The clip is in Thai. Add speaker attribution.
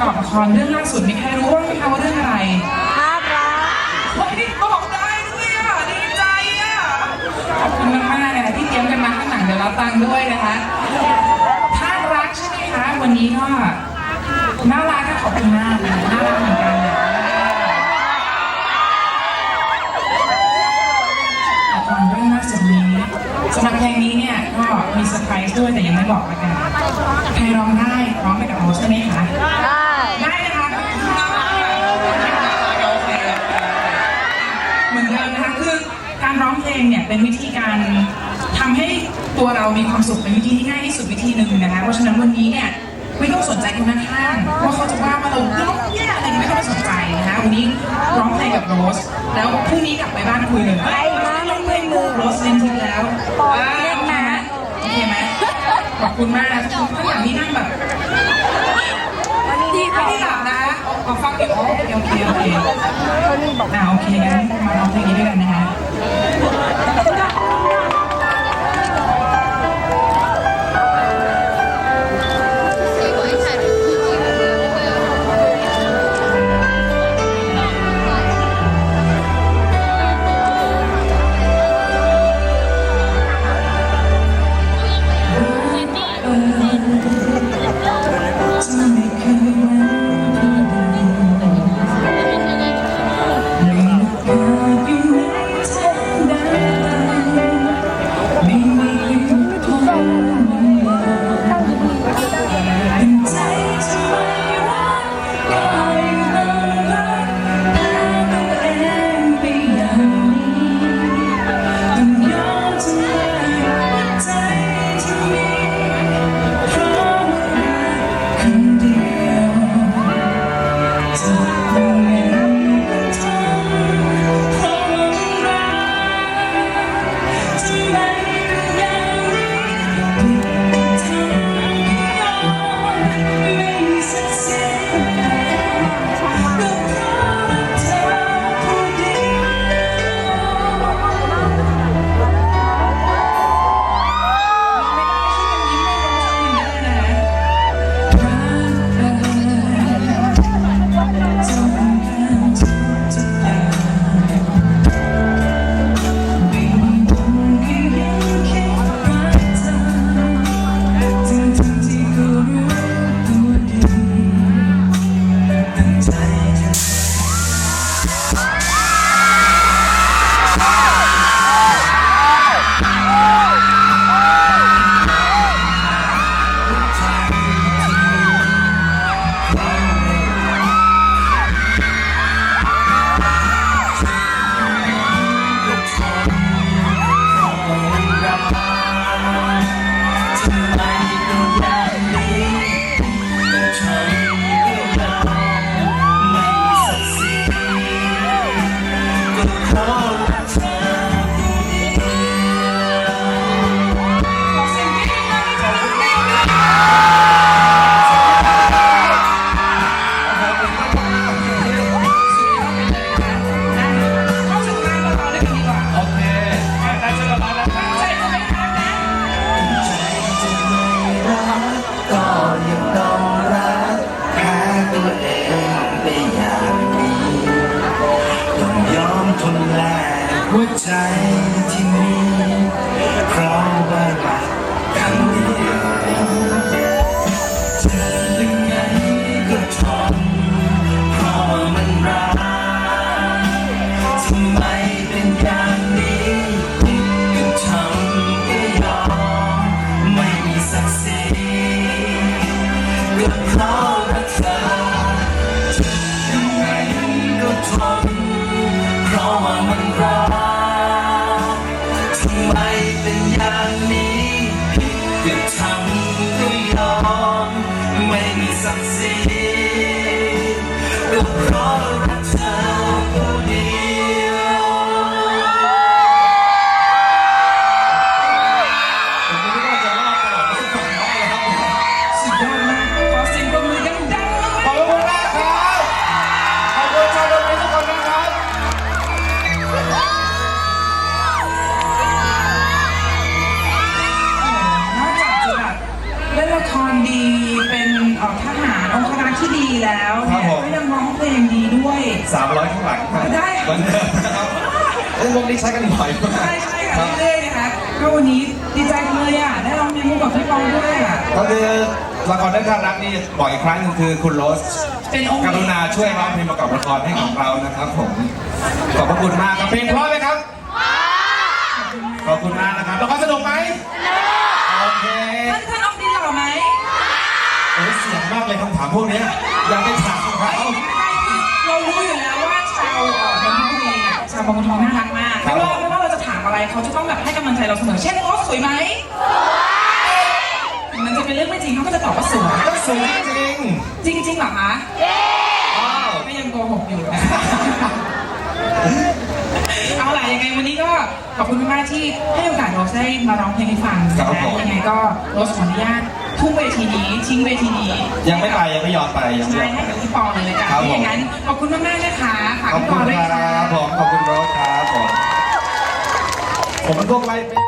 Speaker 1: ประกอบละครเรื่องล่าสุดมีใครรู้บ้างไหมคะว่าเรื่องอะไร
Speaker 2: ภาพรัก
Speaker 1: เฮ้ยนี่ตอบได้ด้วยอะดีใจอะขอบคุณมากๆเลยนะที่เตรียมกันมาข้างหลังเดี๋ยวรับตังค์ด้วยนะคะถ้ารักใช่ไหมคะวันนี้ก็น่ารักก็ขอบคุณมากนะน่ารักเหมือนกันนะละครเรื่องล่าสุดนี้สำหรับเพลงนี้เนี่ยก็มีเซอร์ไพรส์ด้วยแต่ยังไม่บอกละกันใครร้องได้ร้องไปกับโรสใช่ไหมคะ เพลงเนี่ยเป็นวิธีการทำให้ตัวเรามีความสุขเป็นวิธีที่ง่ายที่สุดวิธีหนึ่งนะคะเพราะฉะนั้นวันนี้เนี่ยไม่ต้องสนใจคนข้างๆว่าเขาจะว่าว่าเราร้องแย่อะไรไม่ต้องไปสนใจนะคะวันนี้ร้องเพลงกับโรส แล้วพรุ่งนี้กลับไปบ้านคุยเลยเฮ้ยร้องเพลงกูโรสเล่นทีแล้วอ่าโอเคไหมโอเคไหมขอบคุณมากนะทุกคนข้างหลังนี่นั่งแบบ
Speaker 2: ที่
Speaker 1: ไม่ได้หลับนะขอฟังเดี๋ยวโอเคโอเคโอเค
Speaker 2: คนนี้บอก
Speaker 1: อ่าโอเคงั้นมาร้องเพลงนี้ด้วยกันนะคะจะ เก ไม่มี
Speaker 3: ศักดิ์
Speaker 1: ทหารองครักษ์ที่ดีแล้ว
Speaker 4: ครั
Speaker 1: เนี่
Speaker 4: บ
Speaker 1: ย
Speaker 4: ผม
Speaker 1: ก็ยังร้องเพลงดีด้วย
Speaker 4: สามร้อยข้างหลังครับ
Speaker 1: ได้
Speaker 4: เหมือนเดิมนะครับเอ้ยวงนี้ใช้กันบ่อยมาก
Speaker 1: ใช่ใช่
Speaker 4: ค
Speaker 1: ค่ะ
Speaker 4: รับ
Speaker 1: เรื่อยๆนะคะก็วันนี้ดีใจจังเลยอะได้ร้องเพลงคู่กับพี่ปองด้วยอะ
Speaker 4: ก็คือละครเรื่องข้างรักนี่บอกอีกครั้งหนึงคือคุณโรส
Speaker 1: เป็นองค์
Speaker 4: กรุณาช่วยร้องเพลงประกอบละครให้กับเรานะครับผมขอบพระคุณมากครับเพลงเพราะไหมครับขอบคุณมากนะครับละครสนุกไหมโอเค
Speaker 1: ท่านท่านออฟดินหล่อไหม
Speaker 4: โอ้ย เสียงมากเลยคำถามพวกเนี้ยอยากไปถามเขา
Speaker 1: เรารู้อยู่แล้วว่าชาวเอ่อนนทบุรีเนี่ยชาวบางบัวทองน่ารักมากไม่ว่าไม่ว่าเราจะถามอะไรเขาจะต้องแบบให้กำลังใจเราเสมอเช่นโอ้สวยไหมมันจะเป็นเรื่องไม่จริงเขาก็จะตอบว่าสวย
Speaker 4: ก็สวยจริง
Speaker 1: จริงๆเหรอคะ
Speaker 4: ว้าว
Speaker 1: ก็ยังโกหกอยู่นะ เอาล่ะยังไงวันนี้ก็ขอบคุณมากๆที่ให้โอกาสโรสได้มาร้องเพลงให้ฟัง
Speaker 4: ครับ
Speaker 1: นะ
Speaker 4: ผม
Speaker 1: ยังไงก็โรสขออนุญาต ทุ่มเวทีนี้ทิ้งเวทีนี้
Speaker 4: ยังไม่ไปยังไม่ยอมไปยังไม่
Speaker 1: ใช่
Speaker 4: ยอม
Speaker 1: ให้
Speaker 4: ไป
Speaker 1: กับพี่ปอเลยละกัน
Speaker 4: ครับผม
Speaker 1: ถ้าอย่างนั้นขอบคุณมากๆนะคะฝาก
Speaker 4: ขอบ
Speaker 1: พี่ป
Speaker 4: คุ
Speaker 1: อ
Speaker 4: ณ
Speaker 1: ด้วย
Speaker 4: ค
Speaker 1: ค่ะ
Speaker 4: รับผมขอบคุณโรสครับผมผมมันพวกไล่เป็น